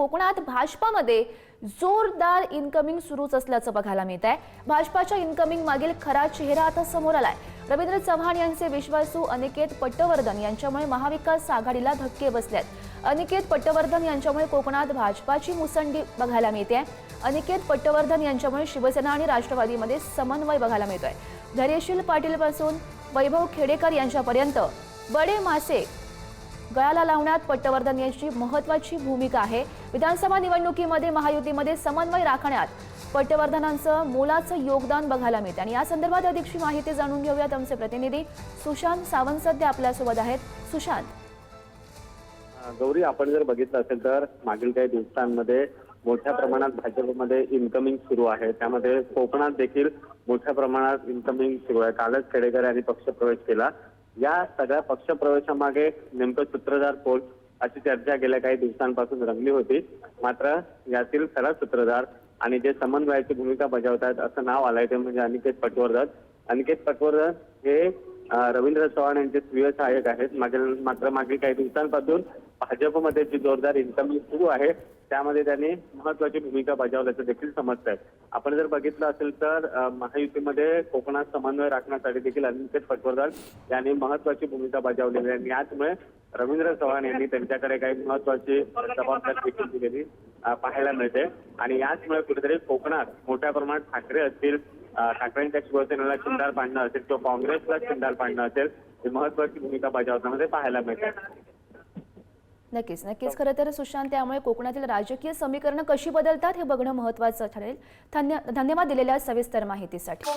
कोकणात भाजपामध्ये जोरदार इनकमिंग सुरूच असल्याचं बघायला मिळत आहे भाजपाच्या इनकमिंग मागील खरा चेहरा आता समोर आलाय. रवींद्र चव्हाण यांचे विश्वासू अनिकेत पट्टवर्धन यांच्यामुळे महाविकास आघाडीला धक्के बसल्यात अनिकेत पट्टवर्धन यांच्यामुळे कोकणात भाजपाची मुसंडी बघायला मिळते अनिकेत पट्टवर्धन यांच्यामुळे शिवसेना आणि राष्ट्रवादीमध्ये समन्वय बघायला मिळतोय. धैर्यशील पाटील पासून वैभव खेडेकर यांच्यापर्यंत. बडे मासे गळाला लावण्यात पट्टवर्धन यांची महत्वाची भूमिका आहे. विधानसभा निवडणुकीमध्ये महायुतीमध्ये समन्वय राखण्यात पट्टवर्धनांचं मोलाचं योगदान बघायला मिळते. आणि या संदर्भात अधिकची माहिती जाणून घेऊयात आमचे प्रतिनिधी सुशांत सावंत सध्या आपल्यासोबत आहेत. सुशांत. गौरी आपण जर बघितलं असेल तर मागील काही दिवसांमध्ये मोठ्या प्रमाणात भाजपमध्ये इन्कमिंग सुरू आहे. त्यामध्ये कोकणात देखील मोठ्या प्रमाणात इन्कमिंग सुरू आहे. कालच खेडेकर यांनी पक्ष प्रवेश केला. या सगळ्या पक्षप्रवेशामागे नेमकं सूत्रधार कोण अशी चर्चा गेल्या काही दिवसांपासून रंगली होती. मात्र यातील खरा सूत्रधार आणि जे समन्वयाची भूमिका बजावत आहेत असं नाव आलंय ते म्हणजे अनिकेत पटवर्धन. अनिकेत पटवर्धन हे रवींद्र चव्हाण यांचे स्वीय सहाय्यक आहेत. मागील मात्र मागील काही दिवसांपासून भाजपमध्ये जी जोरदार इन्कमिंग सुरू आहे त्यामध्ये त्यांनी महत्वाची भूमिका बजावल्याचं देखील समजत आहे आपण जर बघितलं असेल तर महायुतीमध्ये कोकणात समन्वय राखण्यासाठी देखील अनिकेत पटवर्धन यांनी महत्वाची भूमिका बजावलेली आहे. आणि याचमुळे रवींद्र चव्हाण यांनी त्यांच्याकडे काही महत्वाची जबाबदारी देखील दिलेली पाहायला मिळते. आणि याचमुळे कुठेतरी कोकणात मोठ्या प्रमाणात ठाकरे असतील ठाकरेंच्या शिवसेनेला चिंतार पाडणं असेल किंवा काँग्रेसला चिंतार पाडणं असेल ही महत्वाची भूमिका बजावताना म्हणजे पाहायला मिळते. नक्कीच नक्कीच. खरं तर सुशांत त्यामुळे कोकणातील राजकीय समीकरणं कशी बदलतात हे बघणं महत्त्वाचं ठरेल. धन्य धन्यवाद दिलेल्या सविस्तर माहितीसाठी.